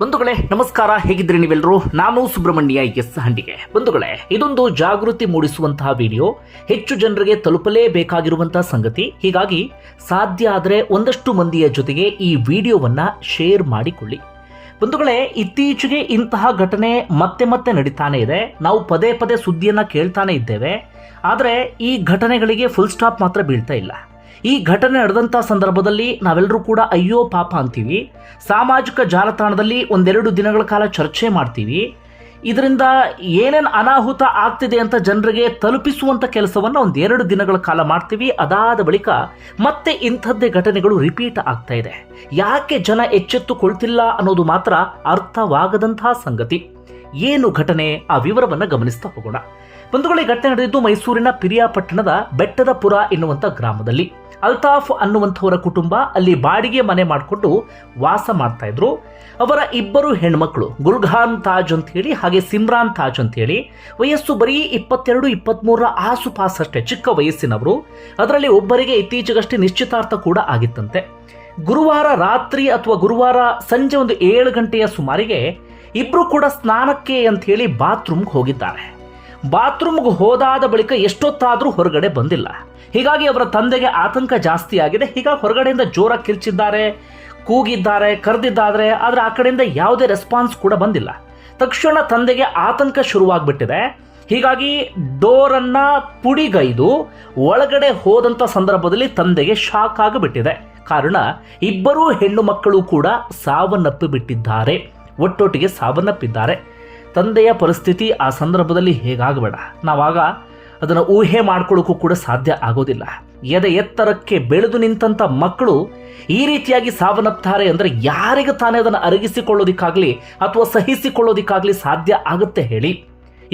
ಬಂಧುಗಳೇ, ನಮಸ್ಕಾರ. ಹೇಗಿದ್ರಿ ನೀವೆಲ್ಲರೂ? ನಾನು ಸುಬ್ರಹ್ಮಣ್ಯ ಎಸ್ ಹಂಡಿಗೆ. ಬಂಧುಗಳೇ, ಇದೊಂದು ಜಾಗೃತಿ ಮೂಡಿಸುವಂತಹ ವಿಡಿಯೋ. ಹೆಚ್ಚು ಜನರಿಗೆ ತಲುಪಲೇಬೇಕಾಗಿರುವಂತಹ ಸಂಗತಿ. ಹೀಗಾಗಿ, ಸಾಧ್ಯ ಆದರೆ ಒಂದಷ್ಟು ಮಂದಿಯ ಜೊತೆಗೆ ಈ ವಿಡಿಯೋವನ್ನ ಶೇರ್ ಮಾಡಿಕೊಳ್ಳಿ. ಬಂಧುಗಳೇ, ಇತ್ತೀಚೆಗೆ ಇಂತಹ ಘಟನೆ ಮತ್ತೆ ಮತ್ತೆ ನಡೀತಾನೆ ಇದೆ. ನಾವು ಪದೇ ಪದೇ ಸುದ್ದಿಯನ್ನ ಕೇಳ್ತಾನೆ ಇದ್ದೇವೆ. ಆದರೆ, ಈ ಘಟನೆಗಳಿಗೆ ಫುಲ್ ಸ್ಟಾಪ್ ಮಾತ್ರ ಬೀಳ್ತಾ ಇಲ್ಲ. ಈ ಘಟನೆ ನಡೆದಂಥ ಸಂದರ್ಭದಲ್ಲಿ ನಾವೆಲ್ಲರೂ ಕೂಡ ಅಯ್ಯೋ ಪಾಪ ಅಂತೀವಿ. ಸಾಮಾಜಿಕ ಜಾಲತಾಣದಲ್ಲಿ ಒಂದೆರಡು ದಿನಗಳ ಕಾಲ ಚರ್ಚೆ ಮಾಡ್ತೀವಿ. ಇದರಿಂದ ಏನೇನು ಅನಾಹುತ ಆಗ್ತಿದೆ ಅಂತ ಜನರಿಗೆ ತಲುಪಿಸುವಂಥ ಕೆಲಸವನ್ನು ಒಂದೆರಡು ದಿನಗಳ ಕಾಲ ಮಾಡ್ತೀವಿ. ಅದಾದ ಬಳಿಕ ಮತ್ತೆ ಇಂಥದ್ದೇ ಘಟನೆಗಳು ರಿಪೀಟ್ ಆಗ್ತಾ ಇದೆ. ಯಾಕೆ ಜನ ಎಚ್ಚೆತ್ತುಕೊಳ್ತಿಲ್ಲ ಅನ್ನೋದು ಮಾತ್ರ ಅರ್ಥವಾಗದಂತಹ ಸಂಗತಿ. ಏನು ಘಟನೆ? ಆ ವಿವರವನ್ನು ಗಮನಿಸ್ತಾ ಹೋಗೋಣ. ಬಂಧುಗಳೇ ಘಟನೆ ನಡೆದಿದ್ದು ಮೈಸೂರಿನ ಪಿರಿಯಾಪಟ್ಟಣದ ಬೆಟ್ಟದಪುರ ಎನ್ನುವಂಥ ಗ್ರಾಮದಲ್ಲಿ. ಅಲ್ತಾಫ್ ಅನ್ನುವಂಥವರ ಕುಟುಂಬ ಅಲ್ಲಿ ಬಾಡಿಗೆ ಮನೆ ಮಾಡಿಕೊಂಡು ವಾಸ ಮಾಡ್ತಾ ಇದ್ರು. ಅವರ ಇಬ್ಬರು ಹೆಣ್ಮಕ್ಳು ಗುಲ್ಘಾನ್ ತಾಜ್ ಅಂತ ಹೇಳಿ ಹಾಗೆ ಸಿಮ್ರಾನ್ ತಾಜ್ ಅಂತ ಹೇಳಿ ವಯಸ್ಸು ಬರೀ ಇಪ್ಪತ್ತೆರಡು, ಇಪ್ಪತ್ಮೂರರ ಆಸುಪಾಸಷ್ಟೇ, ಚಿಕ್ಕ ವಯಸ್ಸಿನವರು. ಅದರಲ್ಲಿ ಒಬ್ಬರಿಗೆ ಇತ್ತೀಚೆಗಷ್ಟೇ ನಿಶ್ಚಿತಾರ್ಥ ಕೂಡ ಆಗಿತ್ತಂತೆ. ಗುರುವಾರ ರಾತ್ರಿ ಅಥವಾ ಗುರುವಾರ ಸಂಜೆ ಒಂದು ಏಳು ಗಂಟೆಯ ಸುಮಾರಿಗೆ ಇಬ್ರು ಕೂಡ ಸ್ನಾನಕ್ಕೆ ಅಂತ ಹೇಳಿ ಬಾತ್ರೂಮ್ಗೆ ಹೋಗಿದ್ದಾರೆ. ಬಾತ್ರೂಮ್ಗೆ ಹೋದಾದ ಬಳಿಕ ಎಷ್ಟೊತ್ತಾದರೂ ಹೊರಗಡೆ ಬಂದಿಲ್ಲ. ಹೀಗಾಗಿ ಅವರ ತಂದೆಗೆ ಆತಂಕ ಜಾಸ್ತಿ ಆಗಿದೆ ಹೀಗಾಗಿ ಹೊರಗಡೆಯಿಂದ ಜೋರಾಗಿ ಕಿರ್ಚಿದ್ದಾರೆ ಕೂಗಿದ್ದಾರೆ, ಕರೆದಿದ್ದಾದರೆ ಆದರೆ ಆ ಕಡೆಯಿಂದ ಯಾವುದೇ ರೆಸ್ಪಾನ್ಸ್ ಕೂಡ ಬಂದಿಲ್ಲ. ತಕ್ಷಣ ತಂದೆಗೆ ಆತಂಕ ಶುರುವಾಗ್ಬಿಟ್ಟಿದೆ. ಹೀಗಾಗಿ ಡೋರನ್ನು ಪುಡಿಗೈದು ಒಳಗಡೆ ಹೋದಂಥ ಸಂದರ್ಭದಲ್ಲಿ ತಂದೆಗೆ ಶಾಕ್ ಆಗಿಬಿಟ್ಟಿದೆ. ಕಾರಣ ಇಬ್ಬರೂ ಹೆಣ್ಣು ಮಕ್ಕಳು ಕೂಡ ಸಾವನ್ನಪ್ಪಿ ಬಿಟ್ಟಿದ್ದಾರೆ ಒಟ್ಟೊಟ್ಟಿಗೆ ಸಾವನ್ನಪ್ಪಿದ್ದಾರೆ. ತಂದೆಯ ಪರಿಸ್ಥಿತಿ ಆ ಸಂದರ್ಭದಲ್ಲಿ ಹೇಗಾಗಬೇಡ. ನಾವಾಗ ಅದನ್ನು ಊಹೆ ಮಾಡ್ಕೊಳ್ಳೋಕ್ಕೂ ಕೂಡ ಸಾಧ್ಯ ಆಗೋದಿಲ್ಲ. ಎದೆ ಎತ್ತರಕ್ಕೆ ಬೆಳೆದು ನಿಂತಂಥ ಮಕ್ಕಳು ಈ ರೀತಿಯಾಗಿ ಸಾವನ್ನಪ್ತಾರೆ ಅಂದರೆ ಯಾರಿಗೆ ತಾನೇ ಅದನ್ನು ಅರಗಿಸಿಕೊಳ್ಳೋದಿಕ್ಕಾಗಲಿ ಅಥವಾ ಸಹಿಸಿಕೊಳ್ಳೋದಿಕ್ಕಾಗಲಿ ಸಾಧ್ಯ ಆಗುತ್ತೆ ಹೇಳಿ.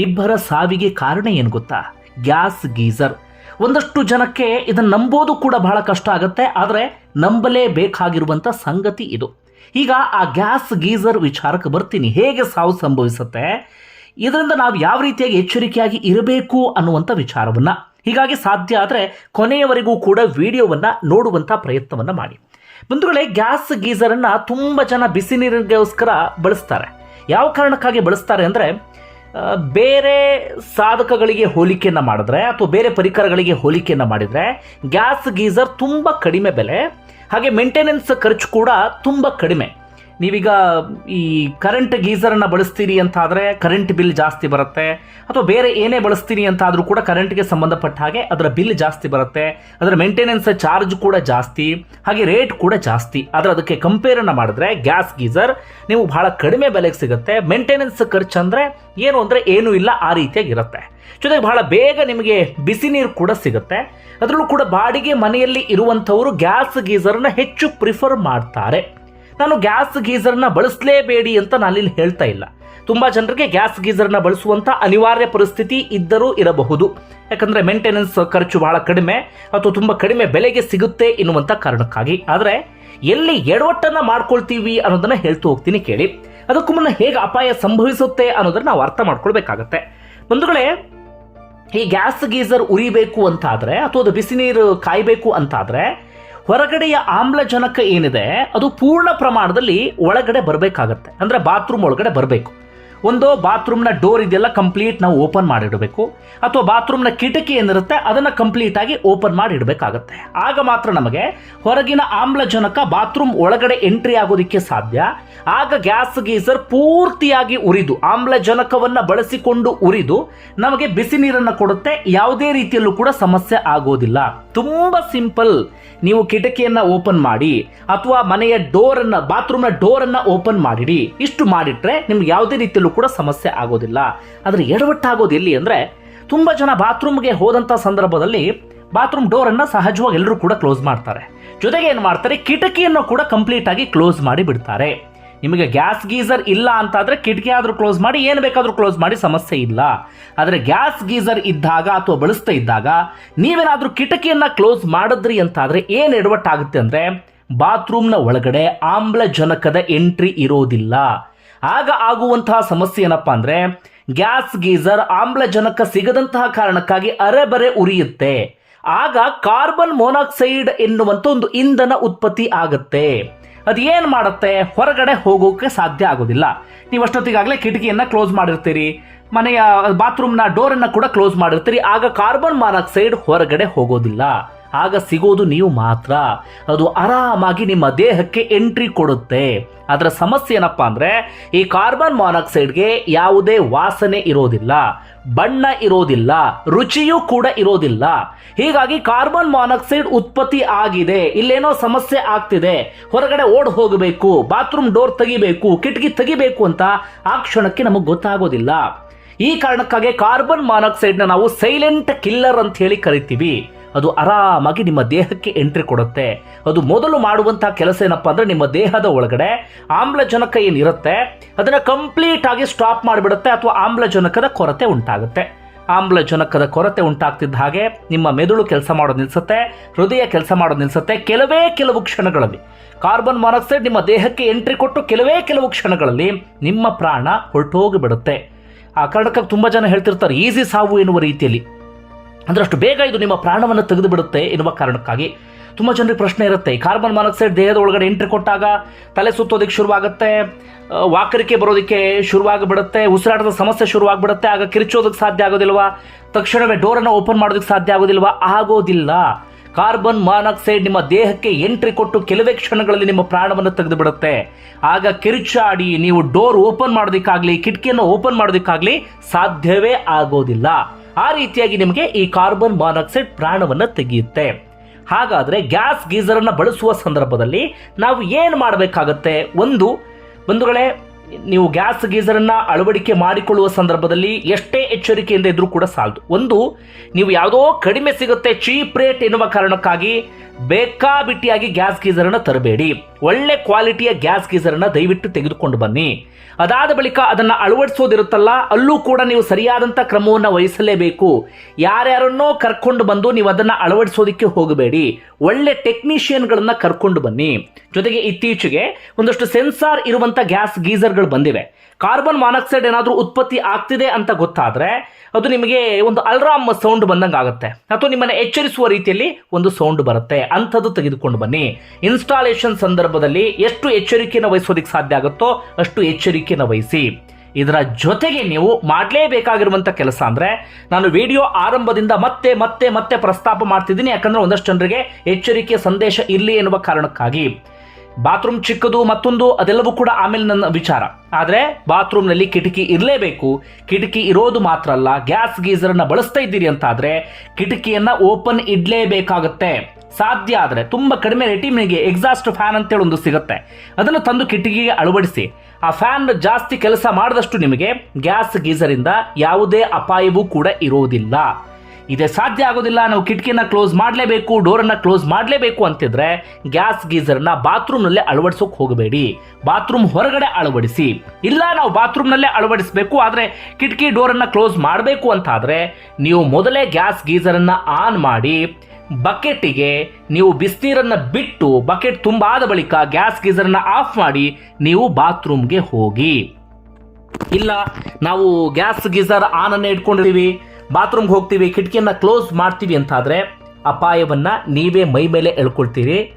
ಇಬ್ಬರ ಸಾವಿಗೆ ಕಾರಣ ಏನು ಗೊತ್ತಾ? Gas geyser. ಒಂದಷ್ಟು ಜನಕ್ಕೆ ಇದನ್ನು ನಂಬೋದು ಕೂಡ ಬಹಳ ಕಷ್ಟ ಆಗುತ್ತೆ, ಆದರೆ ನಂಬಲೇಬೇಕಾಗಿರುವಂಥ ಸಂಗತಿ ಇದು. ಈಗ ಆ ಗ್ಯಾಸ್ ಗೀಸರ್ ವಿಚಾರಕ್ಕೆ ಬರ್ತೀನಿ. ಹೇಗೆ ಸಾವು ಸಂಭವಿಸುತ್ತೆ? ಇದರಿಂದ ನಾವು ಯಾವ ರೀತಿಯಾಗಿ ಎಚ್ಚರಿಕೆಯಾಗಿ ಇರಬೇಕು ಅನ್ನುವಂಥ ವಿಚಾರವನ್ನು. ಹೀಗಾಗಿ ಸಾಧ್ಯ ಆದರೆ ಕೊನೆಯವರೆಗೂ ಕೂಡ ವಿಡಿಯೋವನ್ನು ನೋಡುವಂಥ ಪ್ರಯತ್ನವನ್ನು ಮಾಡಿ. ಬಂಧುಗಳೇ, ಗ್ಯಾಸ್ ಗೀಸರನ್ನು ತುಂಬ ಜನ ಬಿಸಿ ನೀರಿಗೋಸ್ಕರ ಬಳಸ್ತಾರೆ. ಯಾವ ಕಾರಣಕ್ಕಾಗಿ ಬಳಸ್ತಾರೆ ಅಂದರೆ ಬೇರೆ ಸಾಧಕಗಳಿಗೆ ಹೋಲಿಕೆಯನ್ನು ಮಾಡಿದ್ರೆ ಅಥವಾ ಬೇರೆ ಪರಿಕರಗಳಿಗೆ ಹೋಲಿಕೆಯನ್ನು ಮಾಡಿದರೆ, ಗ್ಯಾಸ್ ಗೀಸರ್ ತುಂಬ ಕಡಿಮೆ ಬೆಲೆ ಹಾಗೆ ಮೇಂಟೆನೆನ್ಸ್ ಖರ್ಚು ಕೂಡ ತುಂಬ ಕಡಿಮೆ. ನೀವೀಗ ಈ ಕರೆಂಟ್ ಗೀಸರನ್ನು ಬಳಸ್ತೀರಿ ಅಂತ ಆದರೆ ಕರೆಂಟ್ ಬಿಲ್ ಜಾಸ್ತಿ ಬರುತ್ತೆ. ಅಥವಾ ಬೇರೆ ಏನೇ ಬಳಸ್ತೀರಿ ಅಂತ ಆದರೂ ಕೂಡ ಕರೆಂಟ್ಗೆ ಸಂಬಂಧಪಟ್ಟ ಹಾಗೆ ಅದರ ಬಿಲ್ ಜಾಸ್ತಿ ಬರುತ್ತೆ. ಅದರ ಮೇಂಟೆನೆನ್ಸ್ ಚಾರ್ಜ್ ಕೂಡ ಜಾಸ್ತಿ. ಹಾಗೆ ರೇಟ್ ಕೂಡ ಜಾಸ್ತಿ. ಆದರೆ ಅದಕ್ಕೆ ಕಂಪೇರನ್ನು ಮಾಡಿದ್ರೆ ಗ್ಯಾಸ್ ಗೀಸರ್ ನೀವು ಬಹಳ ಕಡಿಮೆ ಬೆಲೆಗೆ ಸಿಗುತ್ತೆ. ಮೇಂಟೆನೆನ್ಸ್ ಖರ್ಚು ಅಂದರೆ ಏನು ಅಂದರೆ ಏನೂ ಇಲ್ಲ, ಆ ರೀತಿಯಾಗಿ ಇರುತ್ತೆ. ಜೊತೆಗೆ ಬಹಳ ಬೇಗ ನಿಮಗೆ ಬಿಸಿ ನೀರು ಕೂಡ ಸಿಗುತ್ತೆ. ಅದರಲ್ಲೂ ಕೂಡ ಬಾಡಿಗೆ ಮನೆಯಲ್ಲಿ ಇರುವಂಥವರು ಗ್ಯಾಸ್ ಗೀಸರ್ನ ಹೆಚ್ಚು ಪ್ರಿಫರ್ ಮಾಡ್ತಾರೆ. ನಾನು ಗ್ಯಾಸ್ ಗೀಸರ್ನ ಬಳಸಲೇಬೇಡಿ ಅಂತ ನಾನಿಲ್ಲಿ ಹೇಳ್ತಾ ಇಲ್ಲ. ತುಂಬ ಜನರಿಗೆ ಗ್ಯಾಸ್ ಗೀಸರ್ನ ಬಳಸುವಂಥ ಅನಿವಾರ್ಯ ಪರಿಸ್ಥಿತಿ ಇದ್ದರೂ ಇರಬಹುದು. ಯಾಕಂದರೆ ಮೇಂಟೆನೆನ್ಸ್ ಖರ್ಚು ಬಹಳ ಕಡಿಮೆ ಅಥವಾ ತುಂಬ ಕಡಿಮೆ ಬೆಲೆಗೆ ಸಿಗುತ್ತೆ ಎನ್ನುವಂಥ ಕಾರಣಕ್ಕಾಗಿ. ಆದರೆ ಎಲ್ಲಿ ಎಡವಟ್ಟನ್ನು ಮಾಡ್ಕೊಳ್ತೀವಿ ಅನ್ನೋದನ್ನ ಹೇಳ್ತಾ ಹೋಗ್ತೀನಿ ಕೇಳಿ. ಅದಕ್ಕೂ ಮುನ್ನ ಹೇಗೆ ಅಪಾಯ ಸಂಭವಿಸುತ್ತೆ ಅನ್ನೋದನ್ನು ನಾವು ಅರ್ಥ ಮಾಡ್ಕೊಳ್ಬೇಕಾಗತ್ತೆ. ಬಂಧುಗಳೇ ಈ ಗ್ಯಾಸ್ ಗೀಸರ್ ಉರಿಬೇಕು ಅಂತಾದರೆ, ಅಥವಾ ಅದು ಬಿಸಿ ನೀರು ಕಾಯಬೇಕು ಅಂತಾದರೆ, ಹೊರಗಡೆಯ ಆಮ್ಲಜನಕ ಏನಿದೆ, ಅದು ಪೂರ್ಣ ಪ್ರಮಾಣದಲ್ಲಿ ಒಳಗಡೆ ಬರಬೇಕಾಗತ್ತೆ. ಅಂದರೆ ಬಾತ್ರೂಮ್ ಒಳಗಡೆ ಬರಬೇಕು. ಒಂದು ಬಾತ್ರೂಮ್ನ ಡೋರ್ ಇದೆಲ್ಲ ಕಂಪ್ಲೀಟ್ ನಾವು ಓಪನ್ ಮಾಡಿಡಬೇಕು. ಅಥವಾ ಬಾತ್ರೂಮ್ನ ಕಿಟಕಿ ಏನಿರುತ್ತೆ ಅದನ್ನು ಕಂಪ್ಲೀಟ್ ಆಗಿ ಓಪನ್ ಮಾಡಿ ಇಡಬೇಕಾಗತ್ತೆ ಆಗ ಮಾತ್ರ ನಮಗೆ ಹೊರಗಿನ ಆಮ್ಲಜನಕ ಬಾತ್ರೂಮ್ ಒಳಗಡೆ ಎಂಟ್ರಿ ಆಗೋದಕ್ಕೆ ಸಾಧ್ಯ. ಆಗ ಗ್ಯಾಸ್ ಗೀಸರ್ ಪೂರ್ತಿಯಾಗಿ ಉರಿದು, ಆಮ್ಲಜನಕವನ್ನು ಬಳಸಿಕೊಂಡು ಉರಿದು ನಮಗೆ ಬಿಸಿ ನೀರನ್ನು ಕೊಡುತ್ತೆ. ಯಾವುದೇ ರೀತಿಯಲ್ಲೂ ಕೂಡ ಸಮಸ್ಯೆ ಆಗೋದಿಲ್ಲ. ತುಂಬಾ ಸಿಂಪಲ್. ನೀವು ಕಿಟಕಿಯನ್ನ ಓಪನ್ ಮಾಡಿ ಅಥವಾ ಮನೆಯ ಡೋರನ್ನು, ಬಾತ್ರೂಮ್ನ ಡೋರನ್ನು ಓಪನ್ ಮಾಡಿಡಿ. ಇಷ್ಟು ಮಾಡಿಟ್ರೆ ನಿಮ್ಗೆ ಯಾವುದೇ ರೀತಿಯಲ್ಲೂ ಕೂಡ ಸಮಸ್ಯೆ ಆಗೋದಿಲ್ಲ. ಆದರೆ ಎಡವಟ್ಟಾಗೋದು ಎಲ್ಲಿ ಅಂದ್ರೆ ತುಂಬಾ ಜನ ಬಾತ್ರೂಮ್ಗೆ ಹೋದಂಥ ಸಂದರ್ಭದಲ್ಲಿ ಬಾತ್ರೂಮ್ ಡೋರನ್ನು ಸಹಜವಾಗಿ ಎಲ್ಲರೂ ಕೂಡ ಕ್ಲೋಸ್ ಮಾಡ್ತಾರೆ. ಜೊತೆಗೆ ಏನು ಮಾಡ್ತಾರೆ? ಕಿಟಕಿಯನ್ನು ಕೂಡ ಕಂಪ್ಲೀಟ್ ಆಗಿ ಕ್ಲೋಸ್ ಮಾಡಿ ಬಿಡ್ತಾರೆ. ನಿಮಗೆ ಗ್ಯಾಸ್ ಗೀಸರ್ ಇಲ್ಲ ಅಂತಾದ್ರೆ ಕಿಟಕಿ ಆದರೂ ಕ್ಲೋಸ್ ಮಾಡಿ, ಏನು ಬೇಕಾದರೂ ಕ್ಲೋಸ್ ಮಾಡಿ ಸಮಸ್ಯೆ ಇಲ್ಲ. ಆದರೆ ಗ್ಯಾಸ್ ಗೀಸರ್ ಇದ್ದಾಗ ಅಥವಾ ಬಳಸ್ತಾ ಇದ್ದಾಗ ನೀವೇನಾದರೂ ಕಿಟಕಿಯನ್ನು ಕ್ಲೋಸ್ ಮಾಡಿದ್ರಿ ಅಂತಾದರೆ ಏನು ಎಡವಟ್ಟಾಗುತ್ತೆ ಅಂದರೆ ಬಾತ್ರೂಮ್ನ ಒಳಗಡೆ ಆಮ್ಲಜನಕದ ಎಂಟ್ರಿ ಇರೋದಿಲ್ಲ. ಆಗ ಆಗುವಂತಹ ಸಮಸ್ಯೆ ಏನಪ್ಪ ಅಂದರೆ ಗ್ಯಾಸ್ ಗೀಸರ್ ಆಮ್ಲಜನಕ ಸಿಗದಂತಹ ಕಾರಣಕ್ಕಾಗಿ ಅರೆಬರೆ ಉರಿಯುತ್ತೆ. ಆಗ ಕಾರ್ಬನ್ ಮೊನಾಕ್ಸೈಡ್ ಎನ್ನುವಂತ ಒಂದು ಇಂಧನ ಉತ್ಪತ್ತಿ ಆಗುತ್ತೆ. ಅದು ಏನು ಮಾಡುತ್ತೆ? ಹೊರಗಡೆ ಹೋಗೋಕೆ ಸಾಧ್ಯ ಆಗೋದಿಲ್ಲ. ನೀವು ಅಷ್ಟೊತ್ತಿಗಾಗಲೇ ಕಿಟಕಿಯನ್ನು ಕ್ಲೋಸ್ ಮಾಡಿರ್ತೀರಿ. ಮನೆಯ ಬಾತ್ರೂಮ್ನ ಡೋರನ್ನು ಕೂಡ ಕ್ಲೋಸ್ ಮಾಡಿರ್ತೀರಿ. ಆಗ ಕಾರ್ಬನ್ ಮಾನಾಕ್ಸೈಡ್ ಹೊರಗಡೆ ಹೋಗೋದಿಲ್ಲ. ಆಗ ಸಿಗೋದು ನೀವು ಮಾತ್ರ. ಅದು ಆರಾಮಾಗಿ ನಿಮ್ಮ ದೇಹಕ್ಕೆ ಎಂಟ್ರಿ ಕೊಡುತ್ತೆ. ಅದರ ಸಮಸ್ಯೆ ಏನಪ್ಪಾ ಅಂದ್ರೆ, ಈ ಕಾರ್ಬನ್ ಮಾನಾಕ್ಸೈಡ್ಗೆ ಯಾವುದೇ ವಾಸನೆ ಇರೋದಿಲ್ಲ, ಬಣ್ಣ ಇರೋದಿಲ್ಲ, ರುಚಿಯೂ ಕೂಡ ಇರೋದಿಲ್ಲ. ಹೀಗಾಗಿ ಕಾರ್ಬನ್ ಮಾನಾಕ್ಸೈಡ್ ಉತ್ಪತ್ತಿ ಆಗಿದೆ, ಇಲ್ಲೇನೋ ಸಮಸ್ಯೆ ಆಗ್ತಿದೆ, ಹೊರಗಡೆ ಓಡ್ ಹೋಗಬೇಕು ಬಾತ್ರೂಮ್ ಡೋರ್ ತೆಗಿಬೇಕು, ಕಿಟಕಿ ತೆಗಿಬೇಕು ಅಂತ ಆ ಕ್ಷಣಕ್ಕೆ ನಮಗೆ ಗೊತ್ತಾಗೋದಿಲ್ಲ. ಈ ಕಾರಣಕ್ಕಾಗಿ ಕಾರ್ಬನ್ ಮಾನಾಕ್ಸೈಡ್ನ ನಾವು ಸೈಲೆಂಟ್ ಕಿಲ್ಲರ್ ಅಂತ ಹೇಳಿ ಕರಿತೀವಿ. ಅದು ಆರಾಮಾಗಿ ನಿಮ್ಮ ದೇಹಕ್ಕೆ ಎಂಟ್ರಿ ಕೊಡುತ್ತೆ. ಅದು ಮೊದಲು ಮಾಡುವಂತಹ ಕೆಲಸ ಏನಪ್ಪ ಅಂದ್ರೆ ನಿಮ್ಮ ದೇಹದ ಒಳಗಡೆ ಆಮ್ಲಜನಕ ಏನಿರುತ್ತೆ, ಅದನ್ನ ಕಂಪ್ಲೀಟ್ ಆಗಿ ಸ್ಟಾಪ್ ಮಾಡಿಬಿಡುತ್ತೆ ಅಥವಾ ಆಮ್ಲಜನಕದ ಕೊರತೆ ಉಂಟಾಗುತ್ತೆ. ಆಮ್ಲಜನಕದ ಕೊರತೆ ಉಂಟಾಗ್ತಿದ್ದ ಹಾಗೆ ನಿಮ್ಮ ಮೆದುಳು ಕೆಲಸ ಮಾಡೋದು ನಿಲ್ಸುತ್ತೆ, ಹೃದಯ ಕೆಲಸ ಮಾಡೋದು ನಿಲ್ಸುತ್ತೆ ಕೆಲವೇ ಕೆಲವು ಕ್ಷಣಗಳಲ್ಲಿ. ಕಾರ್ಬನ್ ಮಾನಾಕ್ಸೈಡ್ ನಿಮ್ಮ ದೇಹಕ್ಕೆ ಎಂಟ್ರಿ ಕೊಟ್ಟು ಕೆಲವೇ ಕೆಲವು ಕ್ಷಣಗಳಲ್ಲಿ ನಿಮ್ಮ ಪ್ರಾಣ ಹೊರಟೋಗಿಬಿಡುತ್ತೆ. ಆ ಕಾರಣಕ್ಕಾಗಿ ತುಂಬ ಜನ ಹೇಳ್ತಿರ್ತಾರೆ, ಈಸಿ ಸಾವು ಎನ್ನುವ ರೀತಿಯಲ್ಲಿ. ಅಂದ್ರೆ ಅಷ್ಟು ಬೇಗ ಇದು ನಿಮ್ಮ ಪ್ರಾಣವನ್ನು ತೆಗೆದು ಬಿಡುತ್ತೆ ಎನ್ನುವ ಕಾರಣಕ್ಕಾಗಿ. ತುಂಬ ಜನರಿಗೆ ಪ್ರಶ್ನೆ ಇರುತ್ತೆ ಕಾರ್ಬನ್ ಮಾನಾಕ್ಸೈಡ್ ದೇಹದ ಒಳಗಡೆ ಎಂಟ್ರಿ ಕೊಟ್ಟಾಗ ತಲೆ ಸುತ್ತೋದಕ್ಕೆ ಶುರುವಾಗುತ್ತೆ ವಾಕರಿಕೆ ಬರೋದಕ್ಕೆ ಶುರುವಾಗಿಬಿಡುತ್ತೆ, ಉಸಿರಾಟದ ಸಮಸ್ಯೆ ಶುರುವಾಗಿಬಿಡುತ್ತೆ, ಆಗ ಕಿರಿಚೋದಕ್ಕೆ ಸಾಧ್ಯ ಆಗೋದಿಲ್ವಾ, ತಕ್ಷಣವೇ ಡೋರನ್ನು ಓಪನ್ ಮಾಡೋದಕ್ಕೆ ಸಾಧ್ಯ ಆಗೋದಿಲ್ವಾ? ಆಗೋದಿಲ್ಲ. ಕಾರ್ಬನ್ ಮಾನಾಕ್ಸೈಡ್ ನಿಮ್ಮ ದೇಹಕ್ಕೆ ಎಂಟ್ರಿ ಕೊಟ್ಟು ಕೆಲವೇ ಕ್ಷಣಗಳಲ್ಲಿ ನಿಮ್ಮ ಪ್ರಾಣವನ್ನು ತೆಗೆದು ಬಿಡುತ್ತೆ ಆಗ ಕಿರಿಚಾಡಿ, ನೀವು ಡೋರ್ ಓಪನ್ ಮಾಡೋದಕ್ಕಾಗಲಿ, ಕಿಟಕಿಯನ್ನು ಓಪನ್ ಮಾಡೋದಕ್ಕಾಗಲಿ ಸಾಧ್ಯವೇ ಆಗೋದಿಲ್ಲ. ಆ ರೀತಿಯಾಗಿ ನಿಮಗೆ ಈ ಕಾರ್ಬನ್ ಮಾನಾಕ್ಸೈಡ್ ಪ್ರಾಣವನ್ನು ತೆಗೆಯುತ್ತೆ. ಹಾಗಾದರೆ ಗ್ಯಾಸ್ ಗೀಸರನ್ನು ಬಳಸುವ ಸಂದರ್ಭದಲ್ಲಿ ನಾವು ಏನು ಮಾಡಬೇಕಾಗತ್ತೆ? ಒಂದು, ಬಂಧುಗಳೇ, ನೀವು ಗ್ಯಾಸ್ ಗೀಸರನ್ನು ಅಳವಡಿಕೆ ಮಾಡಿಕೊಳ್ಳುವ ಸಂದರ್ಭದಲ್ಲಿ ಎಷ್ಟೇ ಎಚ್ಚರಿಕೆಯಿಂದ ಇದ್ದರೂ ಕೂಡ ಸಾಲದು. ಒಂದು, ನೀವು ಯಾವುದೋ ಕಡಿಮೆ ಸಿಗುತ್ತೆ, ಚೀಪ್ ರೇಟ್ ಎನ್ನುವ ಕಾರಣಕ್ಕಾಗಿ ಬೇಕಾಬಿಟ್ಟಿಯಾಗಿ ಗ್ಯಾಸ್ ಗೀಸರನ್ನು ತರಬೇಡಿ. ಒಳ್ಳೆ ಕ್ವಾಲಿಟಿಯ ಗ್ಯಾಸ್ ಗೀಸರನ್ನು ದಯವಿಟ್ಟು ತೆಗೆದುಕೊಂಡು ಬನ್ನಿ. ಅದಾದ ಬಳಿಕ ಅದನ್ನು ಅಳವಡಿಸೋದಿರುತ್ತಲ್ಲ, ಅಲ್ಲೂ ಕೂಡ ನೀವು ಸರಿಯಾದಂಥ ಕ್ರಮವನ್ನು ವಹಿಸಲೇಬೇಕು. ಯಾರ್ಯಾರನ್ನೋ ಕರ್ಕೊಂಡು ಬಂದು ನೀವು ಅದನ್ನು ಅಳವಡಿಸೋದಕ್ಕೆ ಹೋಗಬೇಡಿ. ಒಳ್ಳೆ ಟೆಕ್ನಿಷಿಯನ್ಗಳನ್ನು ಕರ್ಕೊಂಡು ಬನ್ನಿ. ಜೊತೆಗೆ ಇತ್ತೀಚೆಗೆ ಒಂದಷ್ಟು ಸೆನ್ಸಾರ್ ಇರುವಂಥ ಗ್ಯಾಸ್ ಗೀಸರ್ಗಳು ಬಂದಿವೆ. ಕಾರ್ಬನ್ ಮಾನಾಕ್ಸೈಡ್ ಏನಾದರೂ ಉತ್ಪತ್ತಿ ಆಗ್ತಿದೆ ಅಂತ ಗೊತ್ತಾದರೆ ಅದು ನಿಮಗೆ ಒಂದು ಅಲ್ರಾಮ್ ಸೌಂಡ್ ಬಂದಂಗೆ ಆಗುತ್ತೆ. ಅಥವಾ ನಿಮ್ಮನ್ನು ಎಚ್ಚರಿಸುವ ರೀತಿಯಲ್ಲಿ ಒಂದು ಸೌಂಡ್ ಬರುತ್ತೆ. ಅಂಥದ್ದು ತೆಗೆದುಕೊಂಡು ಬನ್ನಿ. ಇನ್ಸ್ಟಾಲೇಷನ್ ಸಂದರ್ಭದಲ್ಲಿ ಎಷ್ಟು ಎಚ್ಚರಿಕೆಯನ್ನು ವಹಿಸೋದಕ್ಕೆ ಸಾಧ್ಯ ಆಗುತ್ತೋ ಅಷ್ಟು ಎಚ್ಚರಿಕೆಯನ್ನು ವಹಿಸಿ. ಇದರ ಜೊತೆಗೆ ನೀವು ಮಾಡಲೇಬೇಕಾಗಿರುವಂಥ ಕೆಲಸ ಅಂದರೆ ನಾನು ವಿಡಿಯೋ ಆರಂಭದಿಂದ ಮತ್ತೆ ಮತ್ತೆ ಮತ್ತೆ ಪ್ರಸ್ತಾಪ ಮಾಡ್ತಿದ್ದೀನಿ. ಯಾಕಂದರೆ ಒಂದಷ್ಟು ಜನರಿಗೆ ಎಚ್ಚರಿಕೆ ಸಂದೇಶ ಇರಲಿ ಎನ್ನುವ ಕಾರಣಕ್ಕಾಗಿ. ಬಾತ್ರೂಮ್ ಚಿಕ್ಕದು ಮತ್ತೊಂದು, ಅದೆಲ್ಲವೂ ಕೂಡ ಆಮೇಲೆ ನನ್ನ ವಿಚಾರ. ಆದರೆ ಬಾತ್ರೂಮ್ನಲ್ಲಿ ಕಿಟಕಿ ಇರಲೇಬೇಕು. ಕಿಟಕಿ ಇರೋದು ಮಾತ್ರ ಅಲ್ಲ, ಗ್ಯಾಸ್ ಗೀಸರನ್ನು ಬಳಸ್ತಾ ಇದ್ದೀರಿ ಅಂತಾದರೆ ಕಿಟಕಿಯನ್ನು ಓಪನ್ ಇಡಲೇಬೇಕಾಗತ್ತೆ. ಸಾಧ್ಯ ಆದರೆ ತುಂಬ ಕಡಿಮೆ ರೇಟಿ ನಿಮಗೆ ಎಕ್ಸಾಸ್ಟ್ ಫ್ಯಾನ್ ಅಂತೇಳಿ ಒಂದು ಸಿಗುತ್ತೆ. ಅದನ್ನು ತಂದು ಕಿಟಕಿಗೆ ಅಳವಡಿಸಿ. ಆ ಫ್ಯಾನ್ ಜಾಸ್ತಿ ಕೆಲಸ ಮಾಡಿದಷ್ಟು ನಿಮಗೆ ಗ್ಯಾಸ್ ಗೀಸರಿಂದ ಯಾವುದೇ ಅಪಾಯವೂ ಕೂಡ ಇರೋದಿಲ್ಲ. ಇದೇ ಸಾಧ್ಯ ಆಗೋದಿಲ್ಲ, ನಾವು ಕಿಟಕಿನ ಕ್ಲೋಸ್ ಮಾಡಲೇಬೇಕು ಡೋರನ್ನು ಕ್ಲೋಸ್ ಮಾಡಲೇಬೇಕು ಅಂತಿದ್ರೆ ಗ್ಯಾಸ್ ಗೀಸರ್ನ ಬಾತ್ರೂಮ್ನಲ್ಲೇ ಅಳವಡಿಸೋಕೆ ಹೋಗಬೇಡಿ. ಬಾತ್ರೂಮ್ ಹೊರಗಡೆ ಅಳವಡಿಸಿ. ಇಲ್ಲ, ನಾವು ಬಾತ್ರೂಮ್ನಲ್ಲೇ ಅಳವಡಿಸಬೇಕು, ಆದರೆ ಕಿಟಕಿ ಡೋರನ್ನು ಕ್ಲೋಸ್ ಮಾಡಬೇಕು ಅಂತಾದರೆ ನೀವು ಮೊದಲೇ ಗ್ಯಾಸ್ ಗೀಸರನ್ನು ಆನ್ ಮಾಡಿ, ಬಕೆಟಿಗೆ ನೀವು ಬಿಸಿನೀರನ್ನು ಬಿಟ್ಟು ಬಕೆಟ್ ತುಂಬಾದ ಬಳಿಕ ಗ್ಯಾಸ್ ಗೀಸರನ್ನು ಆಫ್ ಮಾಡಿ ನೀವು ಬಾತ್ರೂಮ್ಗೆ ಹೋಗಿ. ಇಲ್ಲ, ನಾವು ಗ್ಯಾಸ್ ಗೀಸರ್ ಆನ್ ಅನ್ನ ಇಟ್ಕೊಂಡಿರ್ತೀವಿ ಬಾತ್ರೂಮ್ಗೆ ಹೋಗ್ತೀವಿ, ಕಿಟಕಿಯನ್ನ ಕ್ಲೋಸ್ ಮಾಡ್ತೀವಿ ಅಂತಾದರೆ ಅಪಾಯವನ್ನು ನೀವೇ ಮೈ ಮೇಲೆ ಎಳ್ಕೊಳ್ತೀರಿ.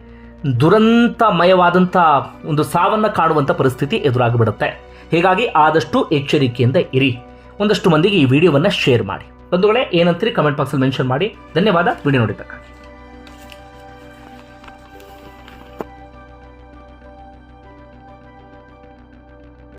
ದುರಂತಮಯವಾದಂಥ ಒಂದು ಸಾವನ್ನು ಕಾಣುವಂಥ ಪರಿಸ್ಥಿತಿ ಎದುರಾಗಿಬಿಡುತ್ತೆ. ಹೀಗಾಗಿ ಆದಷ್ಟು ಎಚ್ಚರಿಕೆಯಿಂದ ಇರಿ. ಒಂದಷ್ಟು ಮಂದಿಗೆ ಈ ವಿಡಿಯೋವನ್ನು ಶೇರ್ ಮಾಡಿ. ಬಂಧುಗಳೇ, ಏನಂತೀರಿ? ಕಮೆಂಟ್ ಬಾಕ್ಸಲ್ಲಿ ಮೆನ್ಷನ್ ಮಾಡಿ. ಧನ್ಯವಾದ. ವಿಡಿಯೋ ನೋಡಿದ್ದಕ್ಕಾಗಿ.